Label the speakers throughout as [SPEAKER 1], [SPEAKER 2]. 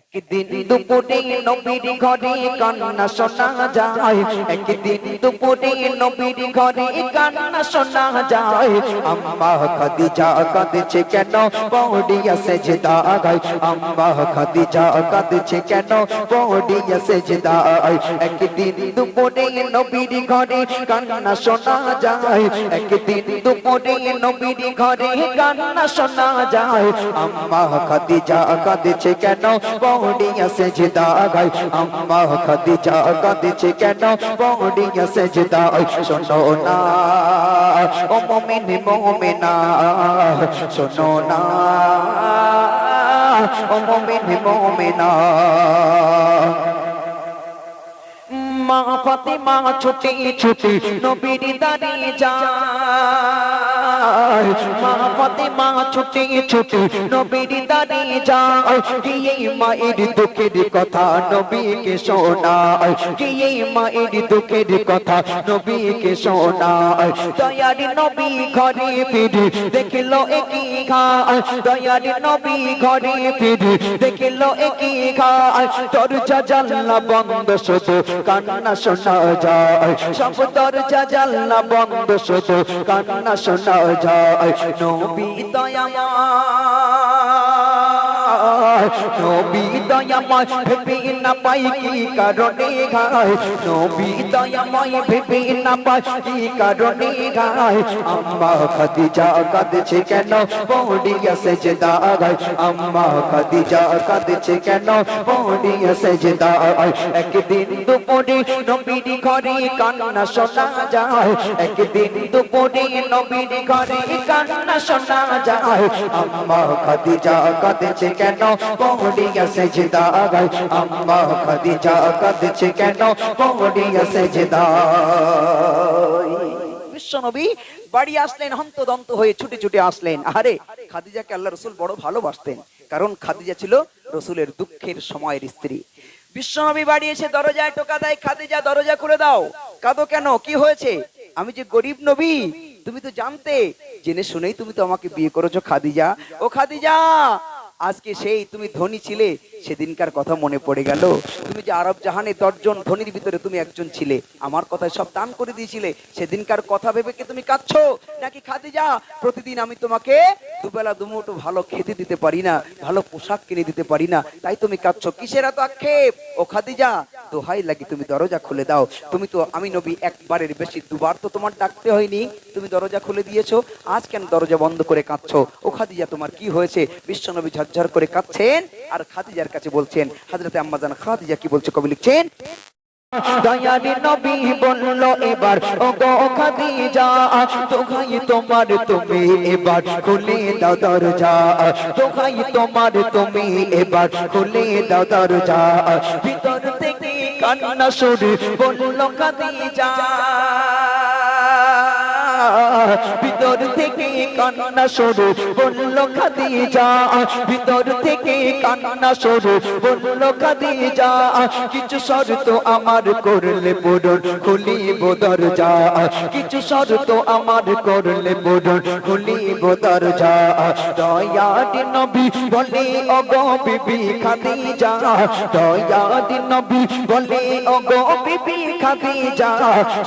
[SPEAKER 1] একদিন দুপুরে নবীর ঘরে কান্না শোনা যায়, একদিন দুপুরে নবীর ঘরে কান্না শোনা যায়। আম্মা খাদিজা কাঁদছে কেন? পৌড়িয়া সেজদা গায় আম্মা খাদিজা কাঁদছে কেন? পৌড়িয়া সেজদা একদিন দুপুরে নবীর ঘরে কান্না শোনা যায়, একদিন দুপুরে নবীর ঘরে কান্না শোনা যায়। আম্মা খাদিজা কাঁদছে কেন? পৌড়িয়া সেজদা গায়। আম্মা খাদিজা কাঁদছে কেন? পৌড়িয়া সেজদা শোনো না, ও মমিন মমিনা, শোনো না, ও মমিন মুমিনা। ফাতেমা ছুটি ছুটি নবীর দাঁড়িয়ে যায়। মা ফাতেমা ছুটি ছুটি নবীর দাঁড়িয়ে যায়। গিয়ে মায়ের দুঃখের কথা নবীকে শোনায়। গিয়ে মায়ের দুঃখের কথা নবীকে শোনায়। দয়ার নবী ঘরে ফিরে দেখল একই ঘায় দয়ার নবী ঘরে ফিরে দেখল একই ঘায় দরজা জানলা বন্ধ শুধু কান্না শোনা যায়। সব দরজা জানলা বন্ধ শুধু কান্না শোনা যায়। নবী দয়াময়। নবী দয়াময় ভেবে না পাই কি কারণে গায় নবী দয়াময় ভেবে না পাই কি কারণে গায় আম্মা খাদিজা কাঁদছে কেন? পৌড়িয়া সেজদা গায় আম্মা খাদিজা কাঁদছে কেন? পৌড়িয়া সেজদা একদিন দুপুরে নবীর ঘরে কান্না শোনা যায়। একদিন দুপুরে নবীর ঘরে কান্না শোনা যায়। আম্মা খাদিজা কাঁদছে কেন? বাড়ি আসলেন হয়ে ছুটে ছুটে আসলেন। আরে খাদিজাকে আল্লাহ রসুল বড় ভালোবাসতেন। কারণ খাদিজা ছিল রসুলের দুঃখের সময়ের স্ত্রী। বিশ্বনবী বাড়ি এসে দরজায় টোকা দেয়, খাদিজা, দরজা খুলে দাও। কাঁদো কেন? কি হয়েছে? আমি যে গরিব নবী, তুমি তো জানতে, জেনে শুনেই তুমি তো আমাকে বিয়ে করেছ খাদিজা। ও খাদিজা আজকে সেই তুমি ধনী ছিলে, সেদিনকার কথা মনে পড়ে গেল। তুমি যে আরব জাহানে দশজন ধনীর ভিতরে তুমি একজন ছিলে, আমার কথায় সব দান করে দিয়েছিলে, সেদিনকার কথা ভেবে কি তুমি কাঁদছো? নাকি খাদিজা, প্রতিদিন আমি তোমাকে দুবেলা দুমুটো ভালো খেতে দিতে পারি না, ভালো পোশাক কিনে দিতে পারি না, তাই তুমি কাঁদছো? কিসের এত আক্ষেপ? ও খাদিজা দোহাই লাগি, তুমি দরজা খুলে দাও। তুমি তো আমি নবী একবারের বেশি, দুবার তো তোমার ডাকতে হয়নি। তুমি দরজা খুলে দিয়েছ, আজ কেন দরজা বন্ধ করে কাঁদছো? ও খাদিজা, তোমার কি হয়েছে? বিশ্বনবী ঝরঝর করে কাঁদছেন, আর খাদিজার কাছে বলছেন, হাজরতে আম্মাজান খাদিজা কি বলছে কবি লিখছেন? দয়ারি নবী বলল এবার ও গো খাদিজা, দোহাই তোমার তুমি এবার, খুলে দাও দরজা। দোহাই তোমার তুমি এবার, খুলে দাও দরজা। ভিতর কান্না সুরে বলল খাদিজা ভিতর থেকে কান্না সরু বলল, খাদিজা, ভিতর থেকে কান্না সরু বলল, খাদিজা, কিছু শর্ত আমার করলে পূরণ, খুলিব দরজা, কিছু শর্ত আমার করলে পূরণ, খুলিব দরজা। দয়ার নবী বলে অগো বিবি খাদিজা দয়ার নবী বলে অগো বিবি খাদিজা,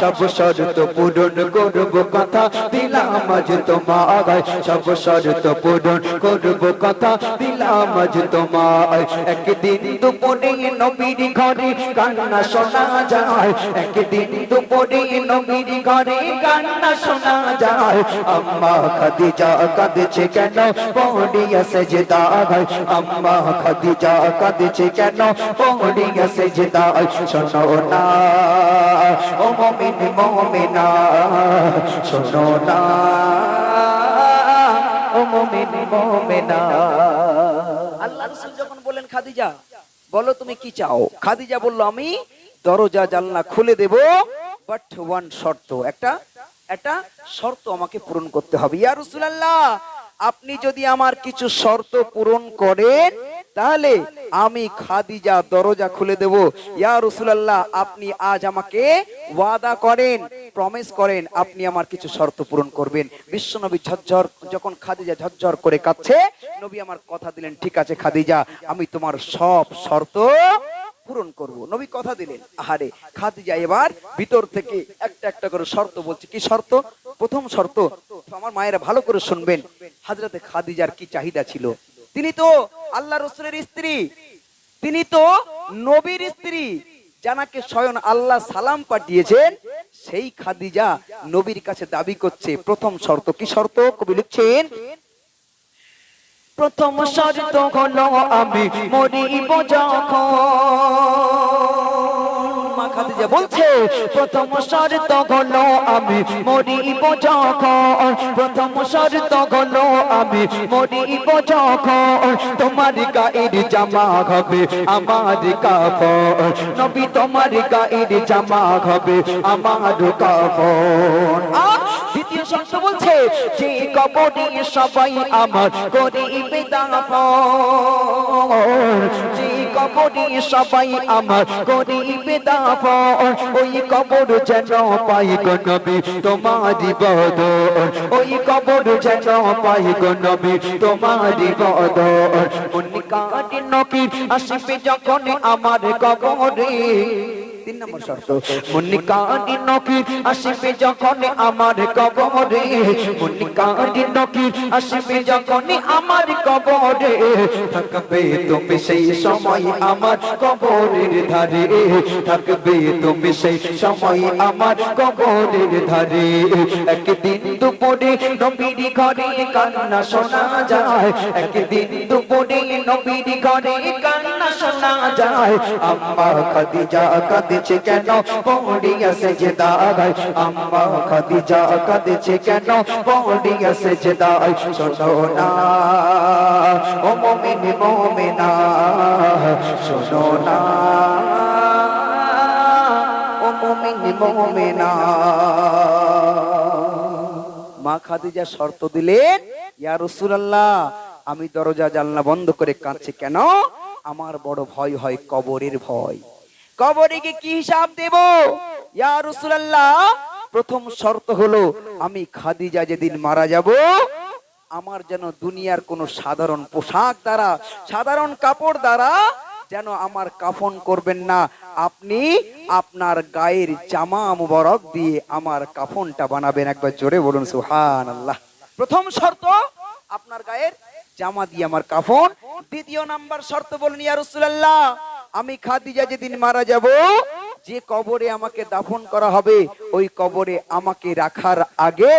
[SPEAKER 1] সব শর্ত পূরণ করব কথা দিলাম আজ তোমার সব শর্ত পূরণ করব কথা দিলাম আজ তোমার একদিন দুপুরে নবীর ঘরে কান্না শোনা যায়, একদিন দুপুরে নবীর ঘরে কান্না শোনা যায়। আম্মা খাদিজা কাঁদছে কেন? পৌড়িয়া সেজদা আম্মা খাদিজা কাঁদছে কেন? পৌড়িয়া সেজদা শোনো না, ও মমিন মমিনা, শোনো না। তুমি কি চাও? খাদিজা বলল, আমি দরজা, জানলা খুলে দেব বাট ওয়ান শর্ত। একটা একটা শর্ত আমাকে পূরণ করতে হবে। আপনি যদি আমার কিছু শর্ত পূরণ করেন তাহলে আমি খাদিজা দরজা খুলে দেব। ইয়া রাসূলুল্লাহ, আপনি আজ আমাকে ওয়াদা করেন প্রমিস করেন, আপনি আমার কিছু শর্ত পূরণ করবেন। বিশ্বনবী ঝরঝর, যখন খাদিজা ঝরঝর করে কাচ্ছে নবী আমার কথা দিলেন, ঠিক আছে খাদিজা, আমি তোমার সব শর্ত পূরণ করব। নবী কথা দিলেন, আহারে, খাদিজা এবার ভিতর থেকে একটা একটা করে শর্ত বলছে। কি শর্ত? প্রথম শর্ত, আমার মায়েরা ভালো করে শুনবেন, হাজরাতে খাদিজার কি চাহিদা ছিল? তিনি তো আল্লাহ রসুলের স্ত্রী। তিনি তো নবীর স্ত্রী, জানাকে স্বয়ং আল্লাহ সালাম পাঠিয়েছেন। সেই খাদিজা নবীর কাছে দাবি করছে, প্রথম শর্ত কি শর্ত? কবি লিখছেন,
[SPEAKER 2] প্রথম শর্ত হলো আমি মরিব যখন
[SPEAKER 1] খাদিজা
[SPEAKER 2] বলছে, প্রথম শর্ত হলো আমি মরিব যখন, প্রথম শর্ত হলো আমি মরিব যখন, তোমার গায়ের জামা হবে আমার কাপড় নবী তোমার গায়ের জামা হবে আমার কাপড় দ্বিতীয় শর্ত বলছে, যে কবরে সবাই আমার করিবে দাফন কবরে সবাই আমার করিবে দাফন ওই কবর যেন পাই গো নবী, তোমারি বদর ওই কবর যেন পাই গো নবী, তোমারি বদর উনি কাটি নকি আসবে যখন আমার কবরে।
[SPEAKER 1] তিন নম্বর শর্ত।
[SPEAKER 2] মুন্নি কাঁদি নকির আসবে যখন আমার কবরে। মুন্নি কাঁদি নকির আসবে যখন আমার কবরে। থাকবে তুমি সেই সময় আমার কবরের ধারে। থাকবে তুমি সেই সময় আমার কবরের ধারে। একদিন দুপুরে নবীর ঘরে কান্না শোনা যায়। একদিন দুপুরে নবীর ঘরে কান্না শোনা যায়। আম্মা খাদিজা কাঁদছে কেন? পড়িয়া সেজদায়। আম্মা খাদিজা কাঁদছে কেন? পড়িয়া সেজদায়। শোনো না, ও মুমিন, মুমিনা, শোনো না, ও মুমিন, মুমিনা।
[SPEAKER 1] মা খাদিজা শর্ত দিলেন, ইয়া রাসূলুল্লাহ, আমি দরজা জানলা বন্ধ করে কাঁদছি কেন? আমার বড় ভয় হয় কবরের ভয়। কবরে গিয়ে কি হিসাব দেব? ইয়া রাসূলুল্লাহ, প্রথম শর্ত হলো, আমি খাদিজা যেদিন মারা যাব, আমার যেন দুনিয়ার কোনো সাধারণ পোশাক দ্বারা, সাধারণ কাপড় দ্বারা যেন আমার কাফন করবেন না। আপনি আপনার গায়ের জামা মুবারক দিয়ে আমার কাফনটা বানাবেন। একবার জোরে বলুন সুহান আল্লাহ প্রথম শর্ত, আপনার গায়ের জামা দিয়ে আমার কাফন। দ্বিতীয় নাম্বার শর্ত বলুন, ইয়া রাসূলুল্লাহ আমি খাদিজা যেদিন মারা যাব, যে কবরে আমাকে দাফন করা হবে, ওই কবরে আমাকে রাখার আগে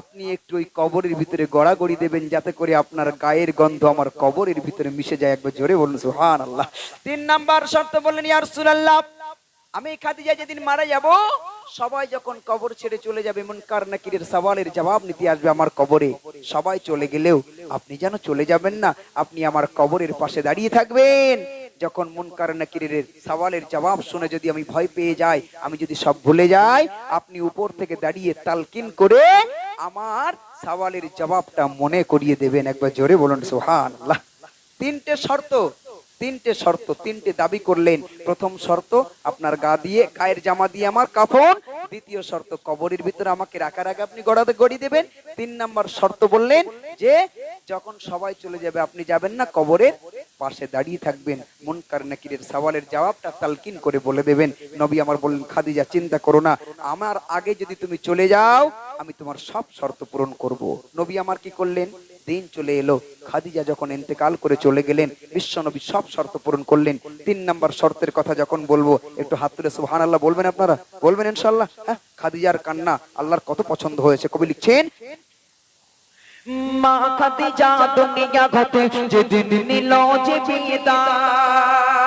[SPEAKER 1] আপনি একটু ওই কবরের ভিতরে গড়াগড়ি দেবেন, যাতে করে আপনার গায়ের গন্ধ আমার কবরের ভিতরে মিশে যায়। একবার জোরে বলুন সুহান আল্লাহ তিন নাম্বার শর্ত বললেন, ইয়া রাসূলুল্লাহ, আমি খাদিজা যেদিন মারা যাব, সবাই যখন কবর ছেড়ে চলে যাবে, মুনকার নাকিরের সওয়ালের জবাব নিতে আসবে আমার কবরে। সবাই চলে গেলেও আপনি যেন চলে যাবেন না, আপনি আমার কবরের পাশে দাঁড়িয়ে থাকবেন। যখন মুনকার নাকিরের সওয়ালের জবাব শুনে যদি আমি ভয় পেয়ে যাই, আমি যদি সব ভুলে যাই, আপনি উপর থেকে দাঁড়িয়ে তালকিন করে আমার সওয়ালের জবাবটা মনে করিয়ে দেবেন। একবার জোরে বলুন সুহান তিনটে শর্ত তিনটে শর্ত, তিনটে দাবি করলেন। প্রথম শর্ত, আপনার গা দিয়ে গায়ের জামা দিয়ে আমার কাফন। দ্বিতীয় শর্ত, কবরের ভিতরে আমাকে রাখার আগে আপনি গড়াতে গড়ি দেবেন। তিন নাম্বার শর্ত বললেন যে, যখন সবাই চলে যাবে, আপনি যাবেন না কবরের পাশে দাঁড়িয়ে থাকবেন। মুনকার নাকিরের সওয়ালের জবাবটা তালকিন করে বলে দেবেন, নবী আমার বললেন, খাদিজা, চিন্তা করো না। আমার আগে যদি তুমি চলে যাও, আমি তোমার সব শর্ত পূরণ করব। নবী আমার কি করলেন? দিন চলে এলো। খাদিজা যখন ইন্তেকাল করে চলে গেলেন বিশ্বনবী সব শর্ত পূরণ করলেন। তিন নাম্বার শর্তের কথা যখন বলব, একটু হাত তুলে সুবহান আল্লাহ বলবেন আপনারা? বলবেন ইনশাল্লাহ হ্যাঁ খাদিজার কান্না আল্লাহর কত পছন্দ হয়েছে কবি লিখছেন?
[SPEAKER 2] মা খাদিজা দুনিয়া ঘটে যেদিন নিল যে বিদায়।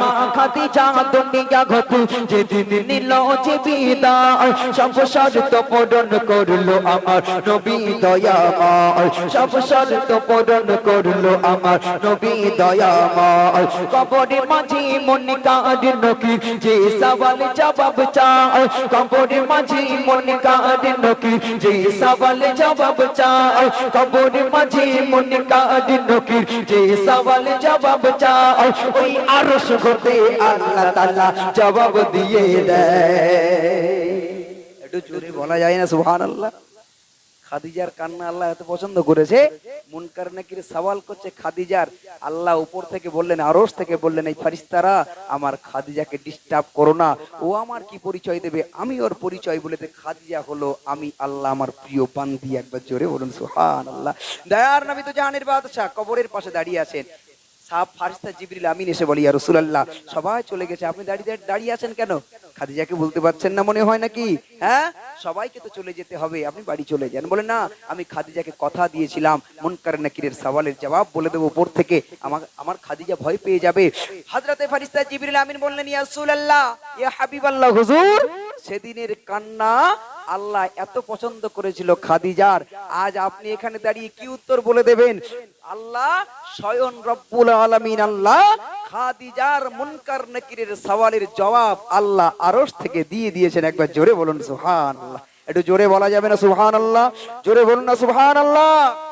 [SPEAKER 2] মা খাদিজা দুনিয়া ঘটে, যেদিন নিল যে বিদায়। সব শর্ত পূরণ করল আমার নবী দয়াময়। সব শর্ত পূরণ করল আমার নবী দয়াময়। কবরের মাঝে মনে কার নকি যে সওয়াল জবাব চায়। কবরের মাঝে মনে কার নকি যে সওয়াল জবাব চায়। কবরের মাঝে মনে কার নকি যে সওয়াল জবাব চায়। ওই আরশ ঘটে আল্লাহ তাআলা জবাব দিয়ে দেয়।
[SPEAKER 1] একটু জোরে বলা যায় না সুহান আল্লাহ খাদিজার কান্না আল্লাহ এত পছন্দ করেছে। মুনকার নাকির সওয়াল করছে, খাদিজার আল্লাহ উপর থেকে বললেন আরস থেকে বললেন, এই ফারিস্তারা আমার খাদিজাকে ডিস্টার্ব করো না। ও আমার কি পরিচয় দেবে? আমি ওর পরিচয় বলে দে, খাদিজা হলো আমি আল্লাহ আমার প্রিয় বান্দি। একবার জোরে বলুন সুহান আল্লাহ দয়ার নবী তো জাহানের বাদশাহ কবরের পাশে দাঁড়িয়ে আছেন। সাহাব ফারিস্তা, জিবরিল আমিন এসে বলি আর রসুলাল্লাহ, সবাই চলে গেছে। আপনি দাঁড়িয়ে দাঁড়িয়ে আছেন কেন? খাদিজাকে বলতে পারছেন না মনে হয় নাকি? হ্যাঁ? সবাইকে তো চলে যেতে হবে, আপনি বাড়ি চলে যান। বলে, না, আমি খাদিজাকে কথা দিয়েছিলাম, মুনকার নাকিরের সওয়ালের জবাব বলে দেবো উপর থেকে। আমার আমার খাদিজা ভয় পেয়ে যাবে। হযরতে ফারিস্তা জিবরিল আমিন বললেন, ইয়া রাসূলুল্লাহ, ইয়া হাবিবাল্লাহ, হুজুর, সেদিনের কান্না আল্লাহ এত পছন্দ করেছিল খাদিজার। আজ আপনি এখানে দাঁড়িয়ে কি উত্তর বলে দেবেন? আল্লাহ স্বয়ং রব্বুল আলমিন আল্লাহ খাদিজার মুনকার নকিরের সওয়ালের জবাব আল্লাহ আরশ থেকে দিয়ে দিয়েছেন। একবার জোরে বলুন, সুবহানাল্লাহ। একটু জোরে বলা যাবে না সুহান আল্লাহ জোরে বলুন না, সুবহানাল্লাহ?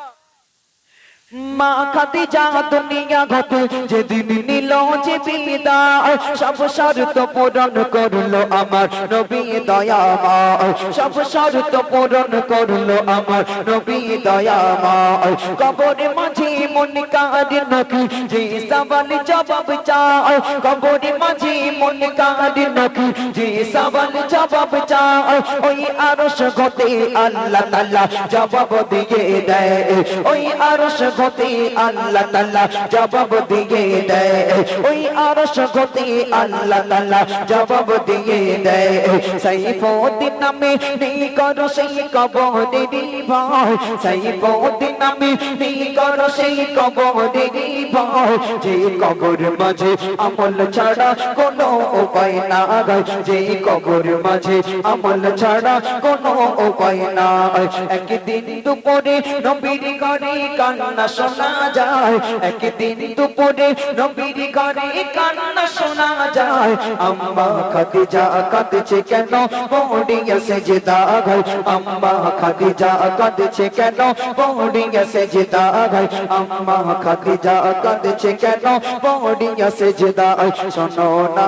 [SPEAKER 2] মা খাদিজা দুনিয়া ঘটে, যেদিন নিল যে বিদায় সব শর্ত পূরণ করল আমার নবী দয়াময়। সব শর্ত পূরণ করল আমার নবী দয়াময়। কবরে মাঝে মন কাঁদে নাকি যে সবাল জবাব চায়। কবরে মাঝে মন কাঁদে নাকি যে সবাল জবাব চায়। ওই আরশ গতে আল্লাহ তাআলা জবাব দিয়ে দেয়। ওই আরশ গতে আল্লাহ তাআলা জবাব দিয়ে দেয়। ওই আরশ গতে আল্লাহ তাআলা জবাব দিয়ে দেয়। সাইফুদ্দিন নামে নেই করো সেই কবরেরই ভয় সাইফুদ্দিন নামে নেই করো সেই কবরেরই ভয় যে কবর মাঝে আমল ছাড়া কোনো উপায় না যে কবর মাঝে আমল ছাড়া কোনো উপায় না একদিন দুপুরে নবীর ঘরে কান্না শোনা যায়। একদিন দুপুরে নবীর ঘরে কান্না শোনা যায়। আম্মা খাদিজা কাঁদছে কেন? পড়িয়া সেজদা গায় আম্মা খাদিজা কাঁদছে কেন? পড়িয়া সেজদা গায় আম্মা খাদিজা কাঁদছে কেন? পড়িয়া সেজদা শোনো না।